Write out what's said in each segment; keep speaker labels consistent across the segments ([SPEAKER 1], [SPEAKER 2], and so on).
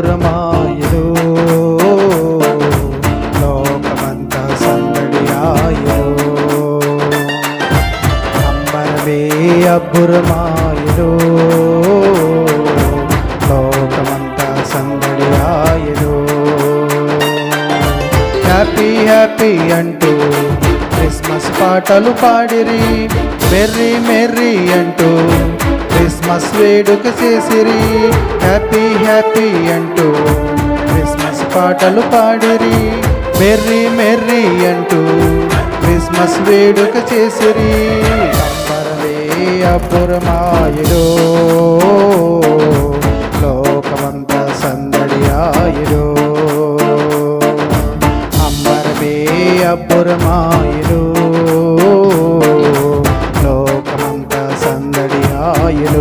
[SPEAKER 1] అబ్బురమాయరు లోకమంతా సందడి అంబరమే అబ్బురమాయరు లోకమంతా సందడి హ్యాపీ హ్యాపీ అంటూ క్రిస్మస్ పాటలు పాడిరి. మెర్రీ మెర్రీ అంటూ క్రిస్మస్ వేడుక చేసిరి. హ్యాపీ హ్యాపీ అంటూ క్రిస్మస్ పాటలు పాడిరి. మెర్రీ మెర్రీ అంటూ క్రిస్మస్ వేడుక చేసిరి. అంబరమే అబ్బురమాయలో లోకమంతా సందడి ఆయుడో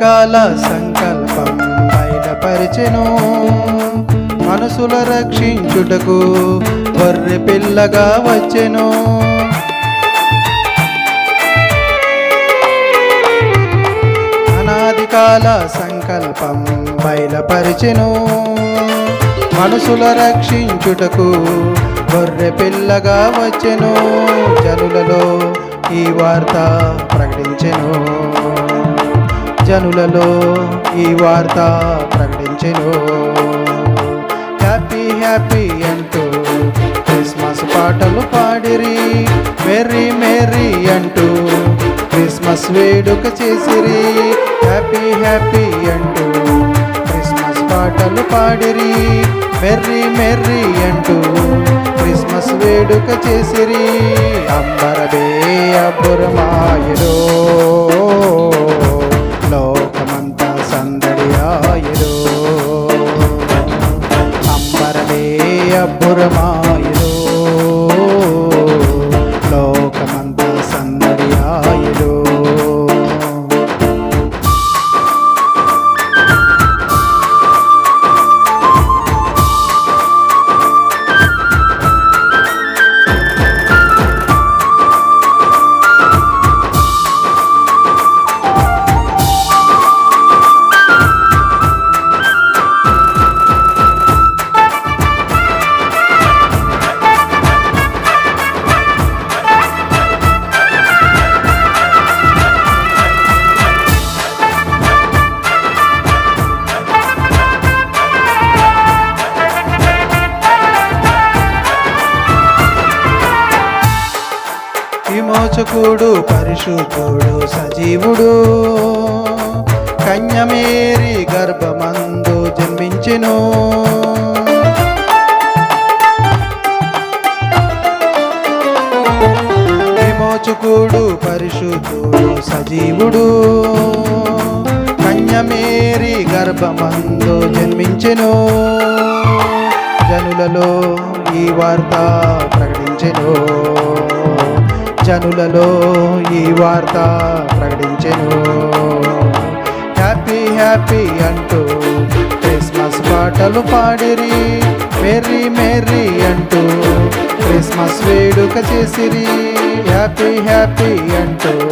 [SPEAKER 1] రకాల కాల సంకల్పం బయటపరిచెను మనసుల రక్షించుటకు గొర్రె పిల్లగా వచ్చెను. అనాది కాల సంకల్పం బయలుపరిచెను మనసుల రక్షించుటకు గొర్రె పిల్లగా వచ్చెను. జనులలో ఈ వార్త ప్రకటించెను. జనులలో ఈ వార్త ప్రకటించెను. హ్యాపీ హ్యాపీ అంటూ క్రిస్మస్ పాటలు పాడిరి మెర్రీ మెర్రీ అంటూ క్రిస్మస్ వేడుక చేసిరి. హ్యాపీ హ్యాపీ అంటూ క్రిస్మస్ పాటలు పాడిరి మెర్రీ మెర్రీ అంటూ క్రిస్మస్ వేడుక చేసిరి. అంబరబే అబ్బురమాయలో విమోచకుడు పరిశుద్ధుడు సజీవుడు. కన్యమేరి గర్భమందు జన్మించెను. విమోచకుడు పరిశుద్ధుడు సజీవుడు. కన్యమేరి గర్భమందు జన్మించెను. జనులలో ఈ వార్త ప్రకటించెను. జనులలో ఈ వార్త ప్రకటించెను. హ్యాపీ హ్యాపీ అంటూ క్రిస్మస్ పాటలు పాడిరి మెర్రీ మెర్రీ అంటూ క్రిస్మస్ వేడుక చేసిరి. హ్యాపీ హ్యాపీ అంటూ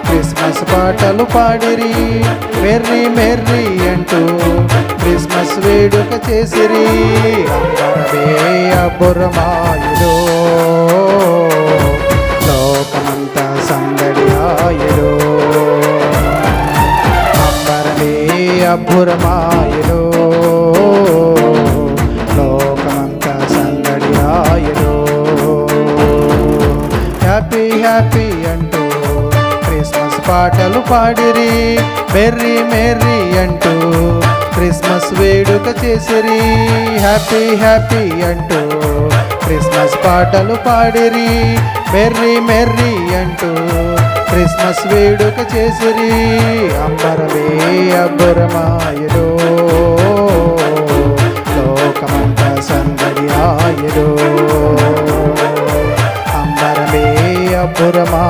[SPEAKER 1] క్రిస్మస్ పాటలు పాడిరి మెర్రీ మెర్రీ అంటూ క్రిస్మస్ వేడుక చేసిరి. అంబరమే సందడి ఆయలో అంబరమే అబ్బురమాయలో. లోకమంత సందడి ఆయలో హ్యాపీ హ్యాపీ అంటూ క్రిస్మస్ పాటలు పాడిరి మెర్రీ మెర్రీ అంటూ క్రిస్మస్ వేడుక చేసిరి. హ్యాపీ హ్యాపీ అంటూ క్రిస్మస్ పాటలు పాడిరి మెర్రీ మెర్రీ అంటూ క్రిస్మస్ వేడుక చేసిరి అంబరమే అబ్బురమాయలో లోకమంత సందడి ఆయలో అంబరమే అబ్బురమా